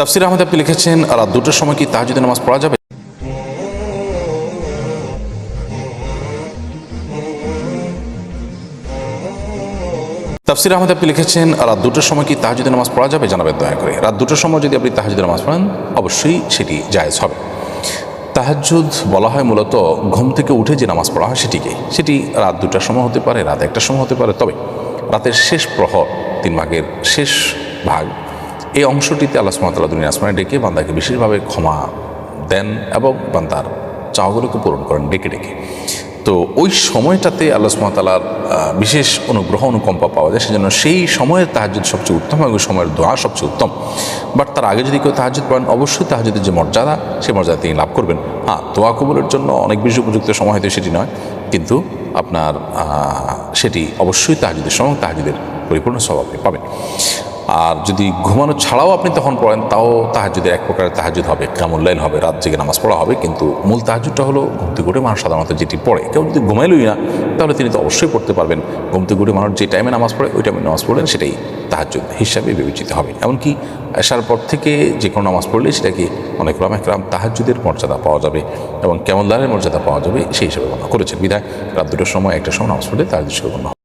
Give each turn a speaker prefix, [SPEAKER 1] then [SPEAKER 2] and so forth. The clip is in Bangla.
[SPEAKER 1] তাফসির আহমেদ আপনি লিখেছেন, রাত দুটোর সময় কি তাহাজুদের নামাজ পড়া যাবে? তাফসির আহমেদ আপনি লিখেছেন, রাত দুটোর সময় কি তাহাজুদের নামাজ পড়া যাবে? জানাবেন দয়া করে। রাত দুটোর সময় যদি আপনি তাহাজুদের নামাজ পড়েন, অবশ্যই সেটি জায়েজ হবে। তাহাজ্জুদ বলা হয় মূলত ঘুম থেকে উঠে যে নামাজ পড়া হয় সেটিকে। সেটি রাত দুটার সময় হতে পারে, রাত একটার সময় হতে পারে, তবে রাতের শেষ প্রহর, তিন ভাগের শেষ ভাগ এই অংশটিতে আল্লাহ সুমতাল্লাহ দুনিয়া আসমানে ডেকে বান্দাকে বিশেষভাবে ক্ষমা দেন এবং বান্দার চাওয়াগুলোকে পূরণ করেন ডেকে ডেকে। তো ওই সময়টাতে আল্লাহ সুমতালার বিশেষ অনুগ্রহ, অনুকম্পা পাওয়া যায়। সেজন্য সেই সময়ের তাহাজুদ সবচেয়ে উত্তম এবং ওই সময়ের দোয়া সবচেয়ে উত্তম। বাট তার আগে যদি কেউ তাহাজুদ পান, অবশ্যই তাহাজুদের যে মর্যাদা, সেই মর্যাদা তিনি লাভ করবেন। হ্যাঁ দোয়া কবুলের জন্য অনেক বেশি উপযুক্ত সময় হয়তো সেটি নয়, কিন্তু আপনার সেটি অবশ্যই তাহাজুদের সময় তাহাজুদের পরিপূর্ণ স্বভাব পাবেন। আর যদি ঘুমানো ছাড়াও আপনি তখন পড়েন, তাও তাহাজুদের এক প্রকারের তাহাজুদ হবে কামুল্লাইল হবে, রাত জেগে নামাজ পড়া হবে। কিন্তু মূল তাহাজুদটা হলো ঘুমতে ঘুরে মানুষ সাধারণত যেটি পড়ে, কেউ যদি ঘুমাইলই না, তাহলে তিনি তো অবশ্যই পড়তে পারবেন। ঘুমতে ঘুরে মানুষ যে টাইমে নামাজ পড়ে, ওই টাইমে নামাজ পড়লেন, সেটাই তাহাজুদ হিসাবে বিবেচিত হবে। এমনকি আসার পর থেকে যে কোনো নামাজ পড়লে সেটাকে অনেক রাম একরাম তাহাজুদের মর্যাদা পাওয়া যাবে এবং কেমন মর্যাদা পাওয়া যাবে, সেই হিসাবে বর্ণনা করেছেন। বিধায় রাত দুটোর সময় একটা সময় নামাজ পড়লে তাহাজুদ গণ্য।